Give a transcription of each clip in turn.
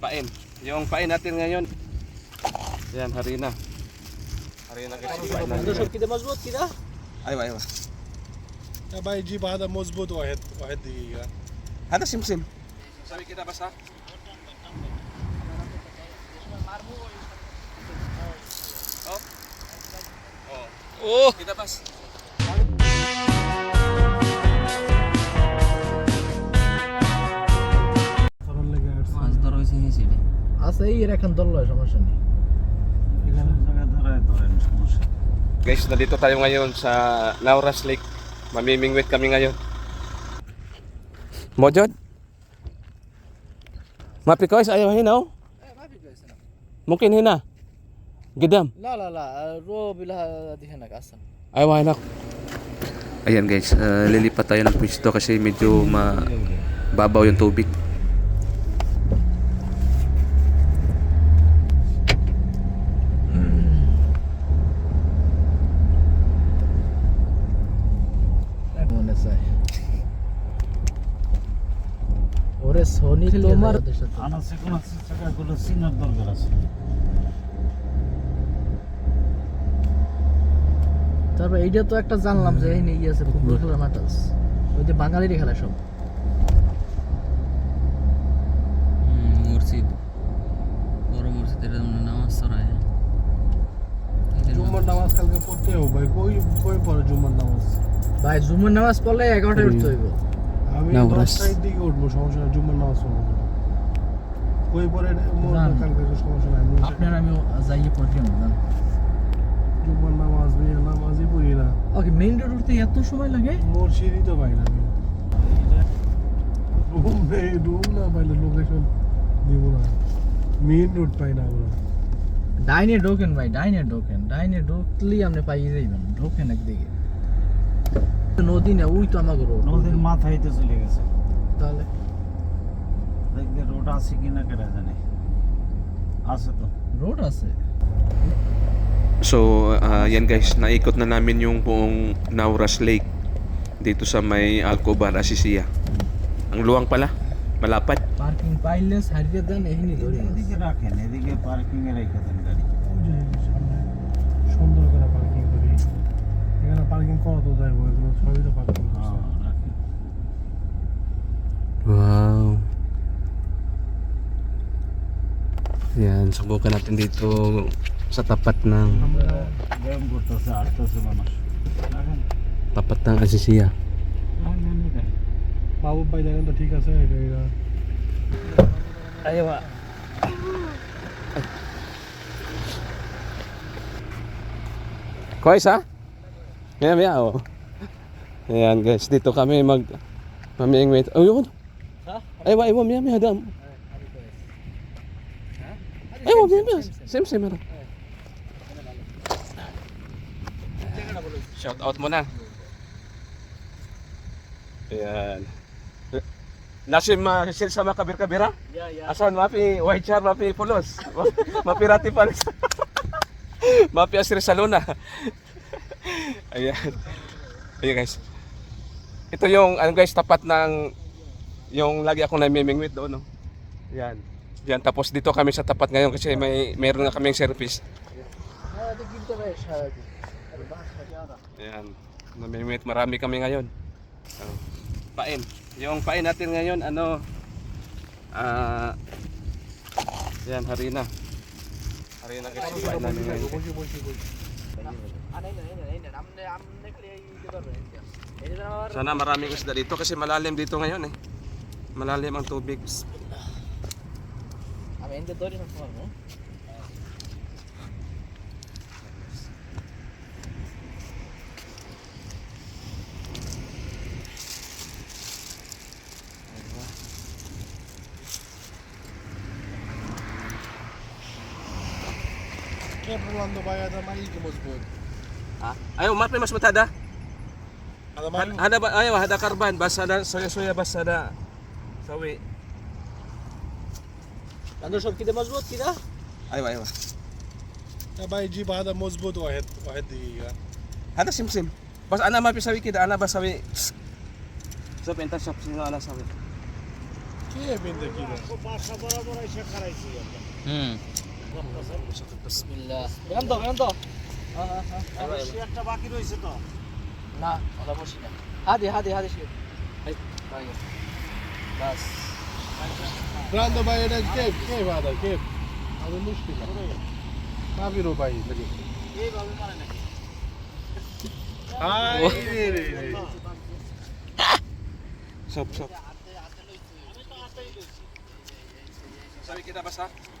pain. Yung pain natin ngayon. Yan, harina. Harina kasi pain natin. كده مظبوط كده Aywa, aywa. يا باي جيب هذا مزبوط واحد واحد دقيقة Hada simsim. Sabi kita basta. Oh. Oh. Oh. Kita আছে এই রাখেন দরলায় সমস্যা নেই Guys, nandito tayo ngayon sa Nauras Lake. Mamimingwit kami ngayon. Mojod? Mapikoys ayaw hinaw? Mungkin hina? Gidam? La la la, ro bila di hinak asan. Ayaw hinak. Ayan guys, uh, lilipat tayo ng pwesto kasi medyo mababaw yung tubig. Sony তোমার আনাসে কোন জায়গাগুলো সিনার দরকার আছে। তারপর এইটা তো একটা জানলাম যে এই নিয়ে আছে ফুটবল। খেলার মাঠ আছে ওই যে বাঙালিরই খেলা সব। মসজিদ। বড় মসজিদ এটা মানে নামাজ চড়ায় জুম্মার নামাজ কালকে পড়তে হবে ভাই। কই কই পড়ে জুম্মার নামাজ? ভাই জুমের নামাজ পড়লে এগারোটায় উঠতে হইব। আমি না, ওরা- দশটার দিকে উঠবো সমস্যা নাই জুম্মার নামাজ পড়ব। কই পড়ে মোর কালকে সমস্যা নাই আপনার আমি যাইয়ে পড়তে জান। জুম্মার নামাজ বিয়ে নামাজই পড়ি না। ওকে মেইন রোড উঠতে এত সময় লাগে? মোর সিঁড়ি তো পাই না রুম নেই রুম না পাইলে লোকেশন দিব না। মেইন রোড পাই না আমরা। ডাইনে ঢোকেন ভাই ডাইনে ঢোকেন। ডাইনে ঢুকলেই আপনি পাইয়ে যাইবেন ঢোকেন একদিকে। নদী না ওই তো আমাকে রোড নদীর মাথায় তো চলে গেছে তাহলে দেখবে রোড আছে কিনা কেটে জানে আছে তো রোড আছে So, ah, yan guys, naikot na namin yung buong Nauras Lake dito sa may Alcobar, Asisia. Ang luwang pala, malapad. Parking পাইলে সারিয়ে দেন এখানে ধরে এদিকে রাখেন এদিকে পার্কিং এ রেখে দেন Burada koyduğunuz tabii de farklı. Wow. Yan, subukan natin dito sa tapat ng tapat ng Asisiya. Bababaylagan da tikas ay kaya. Ayaw. Koy sa? Yeah, yeah. Oh. Ayan guys, dito kami mag mamingwit. Oh yun. Ha? Ay wa, iwa maya maya dam. Ay wa maya maya. Same same meron. Shout out mo na. Ayan. Nasim uh, sil sa mga kabir-kabira? Ya ya. Asan mapi white char mapi pulos. mapi rati palis. mapi asir saluna. Ayan. Ayan guys. Ito yung, ano guys, tapat ng, yung lagi akong namimingwit doon, no? Yan. Yan, tapos dito kami sa tapat ngayon kasi may meron na kaming service. Yan. Namimingwit marami kami ngayon. Uh, pain. Yung pain natin ngayon, ano, ah, uh, yan, harina. Harina kasi pain namin ngayon. Sana maraming isda dito kasi malalim dito ngayon eh. Malalim ang tubig. Amin, dito rin ang form, no? Ah, ayo mati pulando do ada ada Marinha, Ha? Mat mas matada. mai. Ada ayo ada karban bas ada soya soya bas ada. sawi. Andar kita kida mazbut kida? Ayo ayo. Ya bay ji ba hada mazbut wahid ada diga. Ada sim sim. Bas ana mapi sawi kida ana basawi. So penta shop sino ana sawi. Kiye binda kida. Bu başka bora bora işe. Hmm. বিসমিল্লাহ। তো তো একটা বাকি রয়েছে তো। না ওটা বসি না। হাদি হাদি হাদি শিখ বাস। প্রান্ত ভাই এটা কে কে বাদা কে? আমি মুশকিল কাবিরো ভাই লাগে এইভাবে নাকি? আই রে রে রে। Sop, sop. Sabi kita basta? Oh. Oh.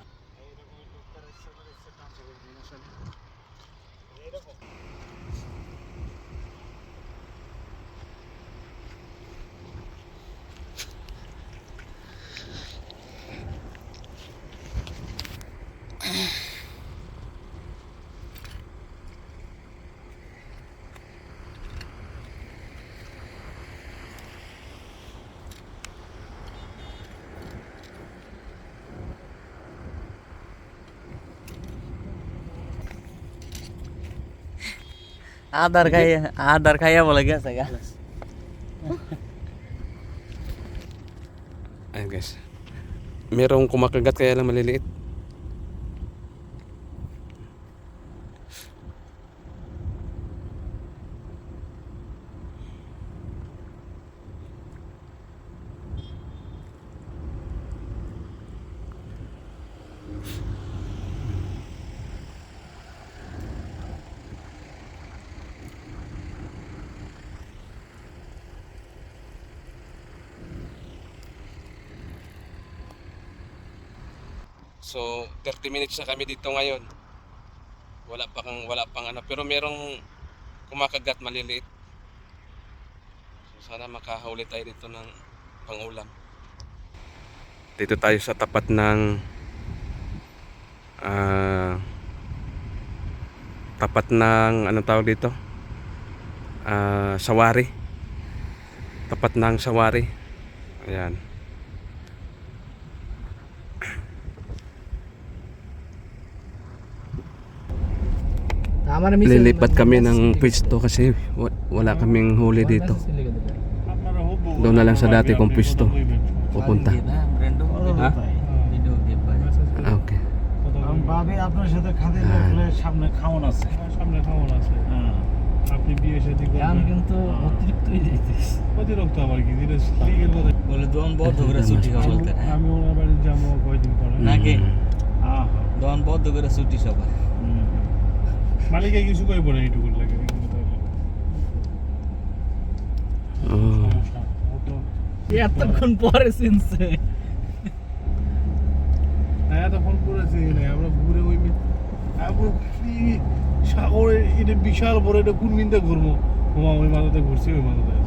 ছোট आधार काय आधार काय या बोला घ्यायचा. Ayun guys. Merong kumakagat kaya lang maliliit. So, 30 minutes na kami dito ngayon. Wala pa kang wala pang ano, pero merong kumakagat maliliit. So, sana makahuli tayo dito ng pangulam. Dito tayo sa tapat ng ah tapat ng anong tawag dito? Ah, sawari. Tapat ng sawari. Ayan. Lilipat kami ng pwesto kasi wa- wala kaming huli dito. আপনারা হবো Doon na lang sa dati kong pwesto. Pupunta. Brando Ha? Video game পাই Ah, Okay. আমি ভাবি আপনার সাথে খাতে লাগলে সামনে খাওয়ান আছে সামনে খাওয়ান আছে হ্যাঁ আপনি বিয়ে সাথে আমি কিন্তু অতিরিক্ত হয়ে যাইতেছি অতিরিক্ত আবার কি যেটা লিগের কথা বলে দোকান বন্ধ করে ছুটি খাওয়া বলতে আমি ওনার বাড়ি যাবো কয়দিন পরে নাকি হ্যাঁ দোকান বন্ধ করে ছুটি সবাই হুম। মালিকে কিছু কইব না এইটুকু লাগে এতক্ষণ পরে সিনছে হ্যাঁ, এতক্ষণ পরে সিনছে আমরা ঘুরে ওই সাগরের এটা বিশাল বড় এটা কোন মিনতে ঘুরবো ওই মাথাতে ঘুরছি ওই মাথাতে।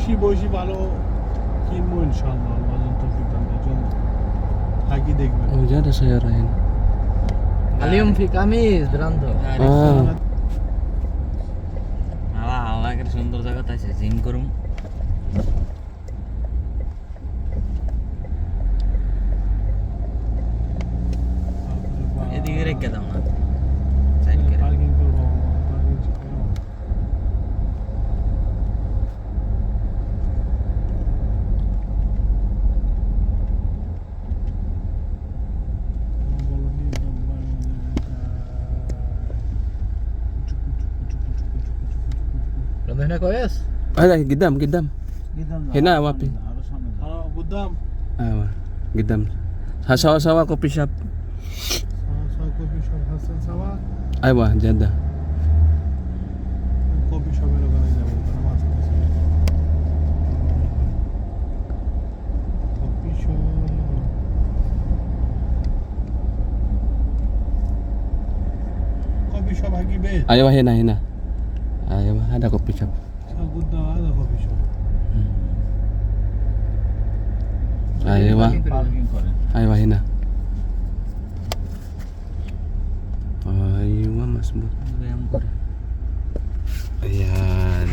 সাইডে মাছ বয়সী বয়সী ভালো কিনবো ইনশাল্লাহ আল্লাহ যত সিদ্ধান্তের জন্য থাকি দেখবেন Oh, dyan na saya rin. আলিয়ম ফি কামিজ ব্রান্দ Ah. আলা আলা করে সুন্দর Randa na koyas. Ay, gidam, gidam. গিদাম যাও, Hina, আরো wapi? সামনে, আরো সামনে যাও। বুদ্ধাম Ah, gidam. Sa sawa-sawa coffee shop. Coffee shop Hasan সাবা Aywa, Jeddah. কফি শপের ওখানে যাবো ওখানে মাছ আছে কফি শপ কফি শপ হাকিবে Aywa, hina, hina. Aywa, 하다 커피숍. 사군다 하다 커피숍. Aywa. Aywa hina. Aywa mas mo. Ayan.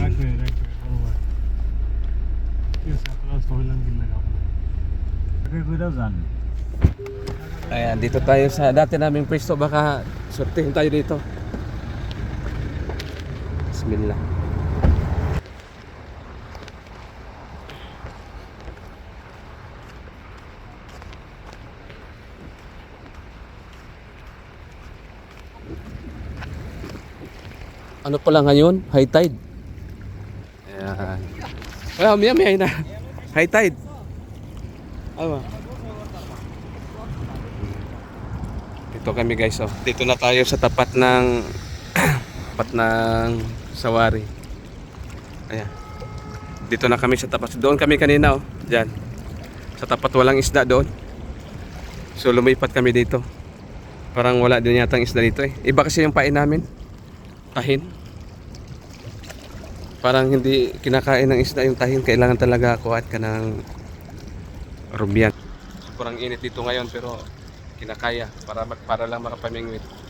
Ayan, dito tayo sa dati naming pwesto. Baka sortihin tayo dito. Bismillah. Ano pala ngayon? High tide. Ayan. Well, maya maya na. High tide. Ano? Dito kami guys oh. Dito na tayo sa tapat ng tapat ng Sawari. Ayan. Dito na kami sa tapat. Doon kami kanina oh. Diyan. Sa tapat walang isda doon. So lumipat kami dito. Parang wala din yata ang isda dito eh. Iba kasi yung pain namin. Tahin. Parang hindi kinakain ng isda yung tahin. Kailangan talaga kuhat ka ng rubian. Sobrang init dito ngayon pero kinakaya para para lang makapamingwit.